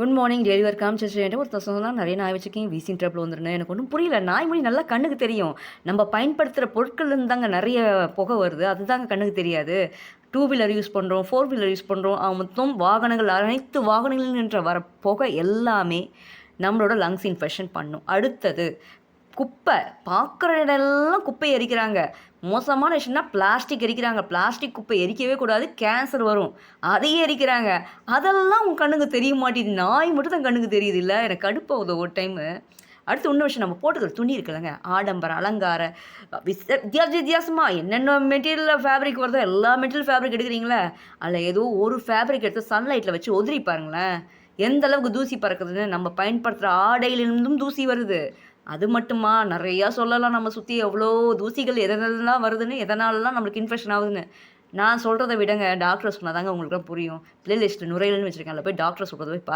Good morning daily work காமிச்சிட்டு ஒருத்தர் சொன்னால் நிறைய நாய் வச்சுக்கேன் வீசிங் ட்ரப்பில் வந்துருந்தேன் எனக்கு ஒன்றும் புரியல. நாய்மொழி நல்லா கண்ணுக்கு தெரியும். நம்ம பயன்படுத்துகிற பொருட்கள் தாங்க நிறைய புகை வருது. அதுதாங்க கண்ணுக்கு தெரியாது. டூ வீலர் யூஸ் பண்ணுறோம் ஃபோர் வீலர் யூஸ் பண்ணுறோம் மொத்தம் வாகனங்கள் அனைத்து வாகனங்களில் நின்ற வர புகை எல்லாமே நம்மளோட லங்ஸ் இன்ஃபெக்ஷன் பண்ணும். அடுத்தது குப்பை பார்க்குற இடம்லாம் குப்பை எரிக்கிறாங்க. மோசமான விஷயம்னா பிளாஸ்டிக் எரிக்கிறாங்க. பிளாஸ்டிக் குப்பை எரிக்கவே கூடாது கேன்சர் வரும். அதையே எரிக்கிறாங்க. அதெல்லாம் உன் கண்ணுக்கு தெரிய மாட்டேது நாய் மட்டும் தான் கண்ணுக்கு தெரியுது இல்லை. எனக்கு கடுப்பாகுது ஒரு டைமு அடுத்து இன்னொரு விஷயம் நம்ம போட்டுக்கிற துணி இருக்குல்லங்க. ஆடம்பரம் அலங்கார விச வித்தியாச வித்தியாசமாக என்னென்ன மெட்டீரியல் ஃபேப்ரிக் வருதோ எல்லா மெட்டீரியல் ஃபேப்ரிக் எடுக்கிறீங்களே? அதில் ஏதோ ஒரு ஃபேப்ரிக் எடுத்து சன்லைட்டில் வச்சு ஒதுரி பாருங்களேன். எந்த அளவுக்கு தூசி பறக்குதுன்னு நம்ம பயன்படுத்துகிற ஆடையிலிருந்தும் தூசி வருது. அது மட்டுமா? நிறையா சொல்லலாம். நம்ம சுற்றி எவ்வளோ தூசிகள் எதனாலலாம் வருதுன்னு எதனாலலாம் நம்மளுக்கு இன்ஃபெக்ஷன் ஆகுதுன்னு. நான் சொல்கிறத விடங்க. டாக்டர் சொன்னால் தாங்க உங்களுக்கு புரியும். பிளேலிஸ்ட் நுரையீரல்னு வச்சுருக்கேன். அதில் போய் டாக்டர் சொல்கிறத போய் பா